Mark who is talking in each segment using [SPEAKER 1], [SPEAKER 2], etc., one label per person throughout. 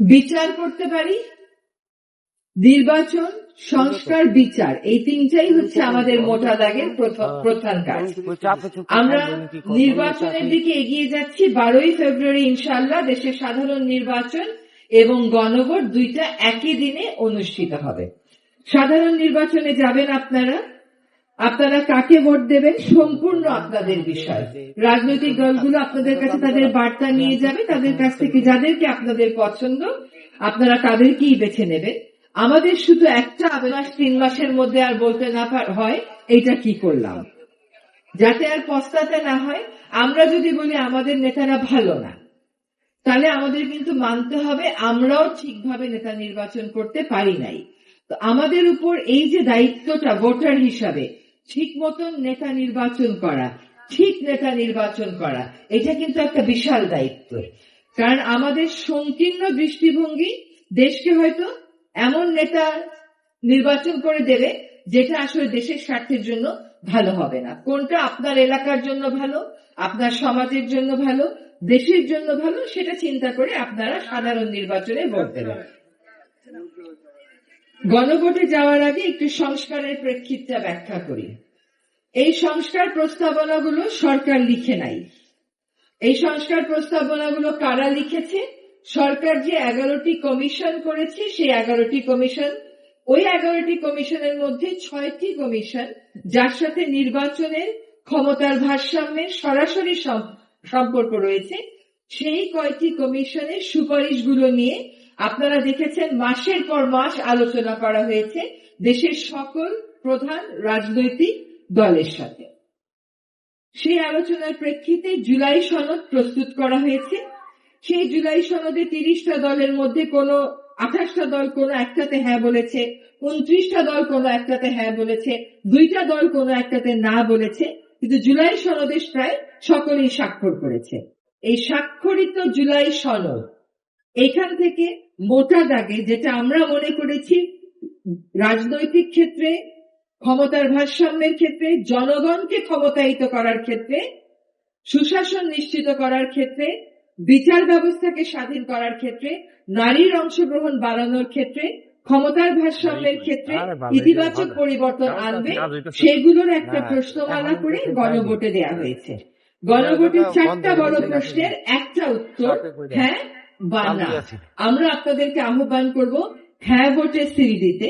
[SPEAKER 1] বিচার করতে পারি? নির্বাচন, সংস্কার, বিচার, এই তিনটাই হচ্ছে আমাদের মোটা দাগের প্রধান কাজ। আমরা নির্বাচনের দিকে এগিয়ে যাচ্ছি। বারোই ফেব্রুয়ারি ইনশাল্লাহ দেশের সাধারণ নির্বাচন এবং গণভোট দুইটা একই দিনে অনুষ্ঠিত হবে। সাধারণ নির্বাচনে যাবেন আপনারা? আপনারা কাকে ভোট দেবেন? সম্পূর্ণ আপনাদের বিষয়। রাজনৈতিক দলগুলো আপনাদের কাছে তাদের বার্তা নিয়ে যাবে, তাদের কাছ থেকে যাদেরকে আপনাদের পছন্দ, আপনারা তাদেরকেই বেছে নেবেন। আমাদের শুধু একটা আবেদন তিন মাসের মধ্যে আর বলতে না হয়, এইটা কি করলাম? যাতে আর পস্তাতে না হয়, আমরা যদি বলি আমাদের নেতারা ভালো না, তাহলে আমাদের কিন্তু মানতে হবে আমরাও ঠিকভাবে নেতা নির্বাচন করতে পারি নাই। তো আমাদের উপর এই যে দায়িত্বটা ভোটার হিসাবে ঠিক মতন নেতা নির্বাচন করা, ঠিক নেতা নির্বাচন করা, এটা কিন্তু একটা বিশাল দায়িত্ব। কারণ আমাদের সংকীর্ণ দৃষ্টিভঙ্গি দেশকে হয়তো এমন নেতা নির্বাচন করে দেবে যেটা আসলে দেশের স্বার্থের জন্য ভালো হবে না। কোনটা আপনার এলাকার জন্য ভালো, আপনার সমাজের জন্য ভালো, দেশের জন্য ভালো, সেটা চিন্তা করে আপনারা সাধারণ নির্বাচনে ভোট দেবেন। গণভোটে যাওয়ার আগে একটু সংস্কারের প্রেক্ষিতটা ব্যাখ্যা করি। এই সংস্কার প্রস্তাবনাগুলো সরকার লিখে নাই। এই সংস্কার প্রস্তাবনাগুলো কারা লিখেছে? সরকার যে এগারোটি কমিশন করেছে, সেই এগারোটি কমিশন, ওই এগারোটি কমিশনের মধ্যে ছয়টি কমিশন, যার সাথে নির্বাচনের ক্ষমতার ভারসাম্যের সরাসরি সম্পর্ক রয়েছে, সেই কয়টি কমিশনের সুপারিশগুলো নিয়ে আপনারা দেখেছেন, মাসের পর মাস আলোচনা করা হয়েছে দেশের সকল প্রধান রাজনৈতিক দলের সাথে। সেই আলোচনার প্রেক্ষিতে জুলাই সনদ প্রস্তুত করা হয়েছে। সেই জুলাই সনদে তিরিশটা দলের মধ্যে কোনো আঠাশটা দল কোনো একটাতে হ্যাঁ বলেছে, উনত্রিশটা দল কোনো একটাতে হ্যাঁ বলেছে, দুইটা দল কোনো একটাতে না বলেছে, কিন্তু জুলাই সনদে প্রায় সকলেই স্বাক্ষর করেছে। এই স্বাক্ষরিত জুলাই সনদ এখান থেকে মোটা দাগে যেটা আমরা মনে করেছি রাজনৈতিক ক্ষেত্রে ক্ষমতার ভারসাম্যের ক্ষেত্রে জনগণকে ক্ষমতায়িত করার ক্ষেত্রে সুশাসন নিশ্চিত করার ক্ষেত্রে বিচার ব্যবস্থাকে স্বাধীন করার ক্ষেত্রে নারীর অংশগ্রহণ বাড়ানোর ক্ষেত্রে ক্ষমতার ভারসাম্যের ক্ষেত্রে ইতিবাচক পরিবর্তন আনবে সেগুলোর একটা প্রশ্নমালা করে গণভোটে দেয়া হয়েছে। গণভোটের চারটা বড় প্রশ্নের একটা উত্তর হ্যাঁ বা না আমরা আপনাদেরকে আহ্বান করব হ্যাঁ ভোটে সিল দিতে।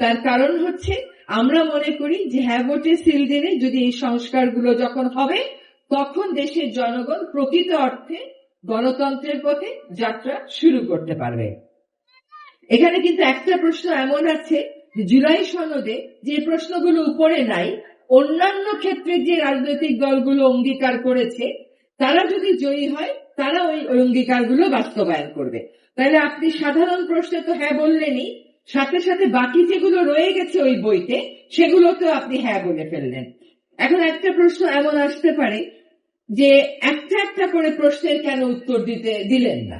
[SPEAKER 1] তার কারণ হচ্ছে আমরা মনে করি যে হ্যাঁ ভোটে সিল দিলে যদি এই সংস্কারগুলো যখন হবে তখন দেশের জনগণ প্রকৃত অর্থে গণতন্ত্রের পথে যাত্রা শুরু করতে পারবে। এখানে কিন্তু একটা প্রশ্ন এমন আছে জুলাই সনদে যে প্রশ্নগুলো উপরে নাই অন্যান্য ক্ষেত্রে যে রাজনৈতিক দলগুলো অঙ্গীকার করেছে তারা যদি জয়ী হয় তারা ওই অঙ্গীকারগুলো বাস্তবায়ন করবে। তাহলে আপনি সাধারণ প্রশ্নে তো হ্যাঁ বললেনই, সাথে সাথে বাকি যেগুলো রয়ে গেছে ওই বইতে সেগুলোতেও আপনি হ্যাঁ বলে ফেললেন। এখন একটা প্রশ্ন এমন আসতে পারে যে একটা একটা করে প্রশ্নের কেন উত্তর দিতে, দিলেন না?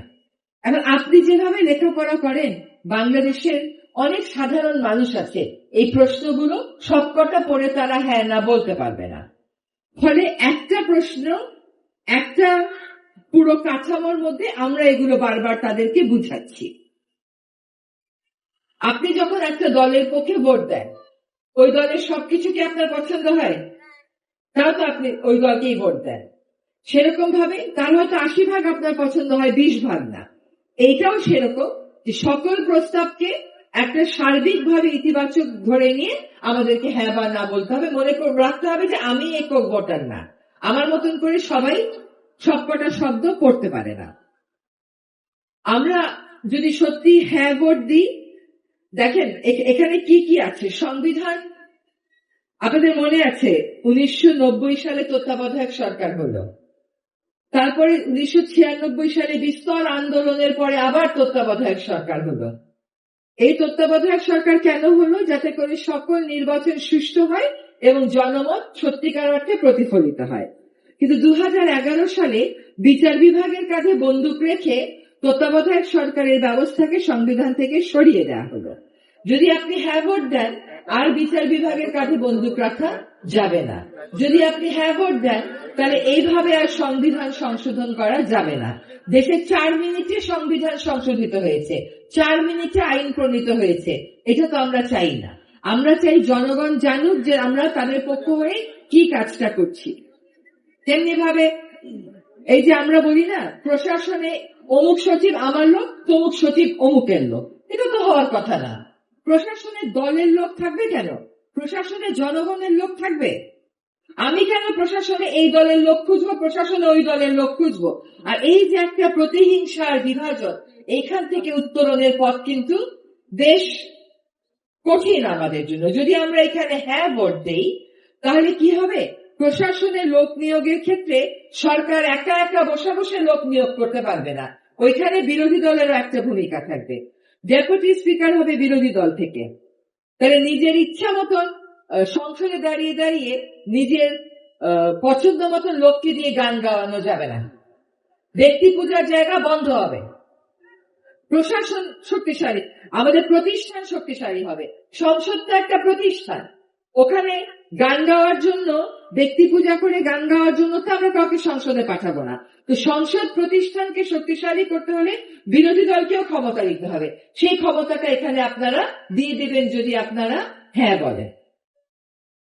[SPEAKER 1] এখন আপনি যেভাবে লেখাপড়া করেন, বাংলাদেশের অনেক সাধারণ মানুষ আছে, এই প্রশ্নগুলো সবকটা পড়ে তারা হ্যাঁ না বলতে পারবে না। ফলে একটা প্রশ্ন, একটা পুরো কাঠামোর মধ্যে আমরা এগুলো বারবার তাদেরকে বুঝাচ্ছি। আপনি যখন একটা দলের পক্ষে ভোট দেন, ওই দলের সবকিছু কি আপনার পছন্দ হয়? তাও তো আপনি ওই দলকেই ভোট দেন। সেরকম ভাবে তার হয়তো আশি ভাগ আপনার পছন্দ হয়, বিশ ভাগ না। এইটাও সেরকম যে সকল প্রস্তাবকে একটা সার্বিকভাবে ইতিবাচক ধরে নিয়ে আমাদেরকে হ্যাঁ বা না বলতে হবে। মনে রাখতে হবে যে আমি একক ভোটার না। আমার মতন করে সবাই সবকটা শব্দ পড়তে পারে না। আমরা যদি সত্যি হ্যাঁ ভোট দিই, দেখেন এখানে কি কি আছে? সংবিধান? আপনাদের মনে আছে, উনিশশো সালে তত্ত্বাবধায়ক সরকার হলো। তারপরে উনিশশো ছিয়ানব্বই সালে বিস্তর আন্দোলনের পরে আবার তত্ত্বাবধায়ক সরকার হলো। এই তত্ত্বাবধায়ক সরকার কেন হলো? যাতে করে সকল নির্বাচন সুষ্ঠু হয় এবং জনমত সত্যিকার অর্থে প্রতিফলিত হয়। কিন্তু দু হাজার এগারো সালে বিচার বিভাগের কাঁধে বন্দুক রেখে তত্ত্বাবধায়ক সরকারের ব্যবস্থাকে সংবিধান থেকে সরিয়ে দেওয়া হলো। যদি আপনি হ্যাঁ ভোট দেন, আর বিচার বিভাগের কাঁধে বন্দুক রাখা যাবে না। যদি আপনি হ্যাঁ ভোট দেন, তাহলে এইভাবে আর সংবিধান সংশোধন করা যাবে না। দেশে চার মিনিটে সংবিধান সংশোধিত হয়েছে। চার মিনিটে আইন প্রণীত হয়েছে। এটা তো আমরা চাই না। আমরা চাই জনগণ জানুক যে আমরা তাদের পক্ষ হয়ে কি কাজটা করছি। তেমনি ভাবে, এই যে আমরা বলি না, প্রশাসনে অমুক সচিব আমার লোক, তমুক সচিব অমুকের লোক। এটা তো হওয়ার কথা না। প্রশাসনে দলের লোক থাকবে কেন? প্রশাসনে জনগণের লোক থাকবে? আমি কেন প্রশাসনে এই দলের লোক খুঁজবো, প্রশাসনে ওই দলের লোক খুঁজবো? আর এই যে একটা প্রতিহিংসার বিভাজন, এইখান থেকে উত্তরণের পথ কিন্তু বেশ কঠিন আমাদের জন্য। যদি আমরা এখানে হ্যাঁ ভোট দেই, তাহলে কি হবে? প্রশাসনে লোক নিয়োগের ক্ষেত্রে সরকার একা একা বসে বসে লোক নিয়োগ করতে পারবে না। ওইখানে বিরোধী দলেরও একটা ভূমিকা থাকবে। ডেপুটি স্পিকার হবে বিরোধী দল থেকে। তাহলে নিজের ইচ্ছা মতন সংসদে দাঁড়িয়ে দাঁড়িয়ে নিজের পছন্দ মতন লোককে দিয়ে গান গাওয়ানো যাবে না। ব্যক্তি পূজার জায়গা বন্ধ হবে। প্রশাসন শক্তিশালী, আমাদের প্রতিষ্ঠান শক্তিশালী হবে। সংসদ তো একটা প্রতিষ্ঠান। ওখানে গান গাওয়ার জন্য, ব্যক্তি পূজা করে গান গাওয়ার জন্য তো আমরা কাউকে সংসদে পাঠাবো না। তো সংসদ প্রতিষ্ঠানকে শক্তিশালী করতে হলে বিরোধী দলকেও ক্ষমতা দিতে হবে। সেই ক্ষমতাটা এখানে আপনারা দিয়ে দেবেন যদি আপনারা হ্যাঁ বলেন।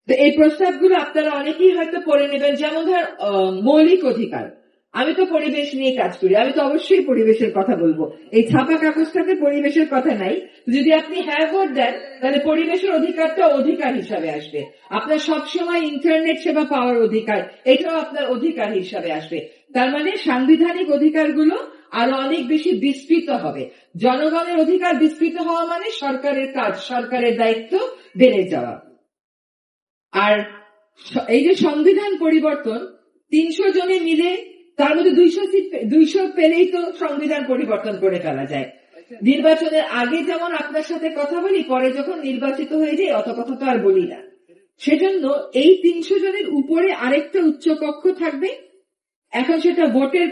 [SPEAKER 1] তো এই প্রস্তাবগুলো আপনারা অনেকেই হয়তো পড়ে নেবেন। যেমন ধর মৌলিক অধিকার। আমি তো পরিবেশ নিয়ে কাজ করি, আমি তো অবশ্যই পরিবেশের কথা বলব। এই ছাপা কাগজটাতে পরিবেশের কথা নাই। যদি আপনি হ্যাঁ ভোট দেন, তাহলে পরিবেশের অধিকারটা অধিকার হিসাবে আসবে। আপনার সবসময় ইন্টারনেট সেবা পাওয়ার অধিকার, এটাও আপনার অধিকার হিসাবে আসবে। তার মানে সাংবিধানিক অধিকারগুলো আরও অনেক বেশি বিস্তৃত হবে। জনগণের অধিকার বিস্তৃত হওয়া মানে সরকারের কাজ, সরকারের দায়িত্ব বেড়ে যাওয়া। আর এই যে সংবিধান পরিবর্তন, তিনশো জনে মিলে তার মধ্যে দুইশো সিট দুইশো পেলেই তো সংবিধান পরিবর্তন করে ফেলা যায়। নির্বাচনের আগে যেমন আপনার সাথে কথা বলি, পরে যখন নির্বাচিত হয়ে যায় অত কথা তো আর বলি না। সেজন্য এই তিনশো জনের উপরে আরেকটা উচ্চ কক্ষ থাকবে। এখন সেটা ভোটের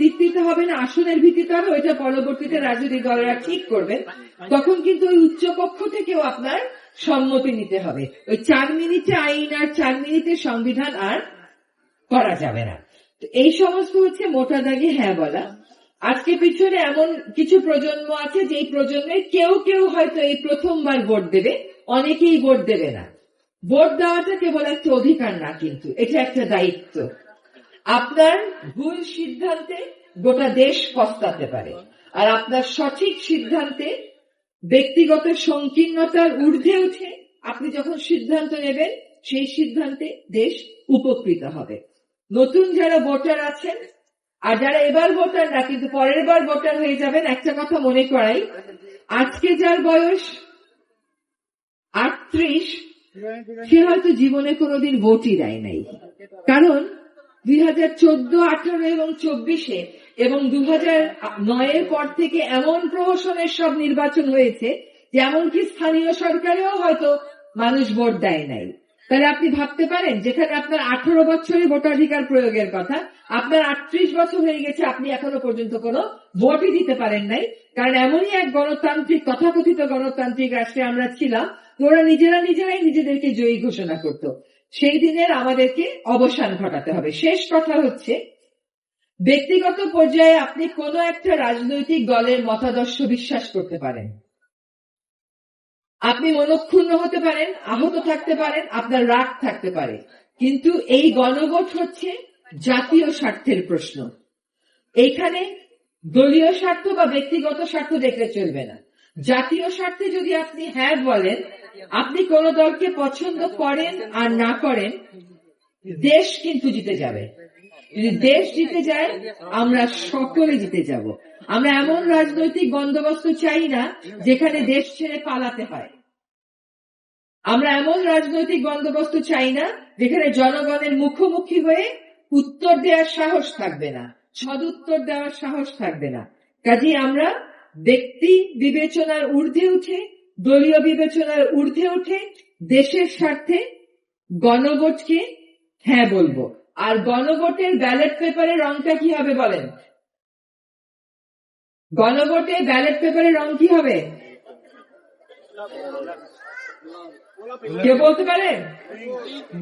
[SPEAKER 1] ভিত্তিতে হবে না, আসনের ভিত্তিতে হবে, ওইটা পরবর্তীতে রাজনৈতিক দলেরা ঠিক করবে। তখন কিন্তু ওই উচ্চ কক্ষ থেকেও আপনার সম্মতি নিতে হবে। ওই চার মিনিটে আইন আর চার মিনিটে সংবিধান আর করা যাবে না। এই সমস্ত হচ্ছে মোটা দাগে হ্যাঁ বলা। আজকে পিছনে এমন কিছু প্রজন্ম আছে যে এই প্রজন্মের কেউ কেউ হয়তো এই প্রথমবার ভোট দেবে, অনেকেই ভোট দেবে না। ভোট দেওয়াটা কেবল একটা অধিকার না কিন্তু, এটা একটা দায়িত্ব। আপনার ভুল সিদ্ধান্তে গোটা দেশ পস্তাতে পারে, আর আপনার সঠিক সিদ্ধান্তে ব্যক্তিগত সংকীর্ণতার ঊর্ধ্বে উঠে আপনি যখন সিদ্ধান্ত নেবেন, সেই সিদ্ধান্তে দেশ উপকৃত হবে। নতুন যারা ভোটার আছেন, আর যারা এবার ভোটার না, কিন্তু পরের বার ভোটার হয়ে যাবেন, একটা কথা মনে করাই, আজকে যার বয়স আটত্রিশ, সে হয়তো জীবনে কোনোদিন ভোটই দেয় নাই। কারণ দুই হাজার চোদ্দ, আঠারো এবং চব্বিশে এবং দু হাজার নয়ের পর থেকে এমন প্রহসনের সব নির্বাচন হয়েছে যে এমনকি স্থানীয় সরকারেও হয়তো মানুষ ভোট দেয় নাই। তাহলে আপনি ভাবতে পারেন, যেখানে আপনার আঠারো বছরে ভোটাধিকার প্রয়োগের কথা, আপনার আটত্রিশ বছর হয়ে গেছে, আপনি এখনও পর্যন্ত কোনো ভোটই দিতে পারেন নাই। কারণ এমনই এক গণতান্ত্রিক, তথাকথিত গণতান্ত্রিক রাষ্ট্রে আমরা ছিলাম, ওরা নিজেরা নিজেরাই নিজেদেরকে জয়ী ঘোষণা করত। সেই দিনের আমাদেরকে অবসান ঘটাতে হবে। শেষ কথা হচ্ছে, ব্যক্তিগত পর্যায়ে আপনি কোনো একটা রাজনৈতিক দলের মতাদর্শ বিশ্বাস করতে পারেন। আপনি মনক্ষুণ্ণ হতে পারেন, আহত থাকতে পারেন, আপনার রাগ থাকতে পারে। কিন্তু এই গণভোট হচ্ছে জাতীয় স্বার্থের প্রশ্ন। এইখানে দলীয় স্বার্থ বা ব্যক্তিগত স্বার্থ দেখলে চলবে না। জাতীয় স্বার্থে যদি আপনি হ্যাঁ বলেন, আপনি কোন দলকে পছন্দ করেন আর না করেন, দেশ কিন্তু জিতে যাবে। যদি দেশ জিতে যায়, আমরা সকলে জিতে যাব। আমরা এমন রাজনৈতিক বন্দোবস্ত চাই না যেখানে দেশ ছেড়ে পালাতে হয়। আমরা এমন রাজনৈতিক বন্দোবস্ত চাই না যেখানে জনগণের মুখোমুখি হয়ে উত্তর দেওয়ার সাহস থাকবে না, সদুত্তর দেওয়ার সাহস থাকবে না। কাজে আমরা ব্যক্তি বিবেচনার ঊর্ধ্বে উঠে, দলীয় বিবেচনার ঊর্ধ্বে উঠে দেশের স্বার্থে গণভোটকে হ্যাঁ বলব। আর গণভোটের ব্যালট পেপারের রংটা কি হবে বলেন? গণভোটে ব্যালট পেপারের রং কি হবে? কে বলতে পারেন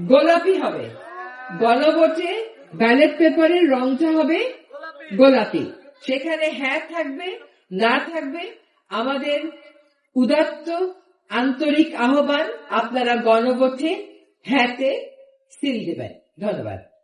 [SPEAKER 1] গোলাপি হবে। গণভোটে ব্যালট পেপারের রংটা হবে গোলাপি। সেখানে হ্যাঁ থাকবে, না থাকবে, আমাদের উদাত্ত আন্তরিক আহ্বান আপনারা গণভোটে হ্যাঁতে সিল দেবেন। ধন্যবাদ।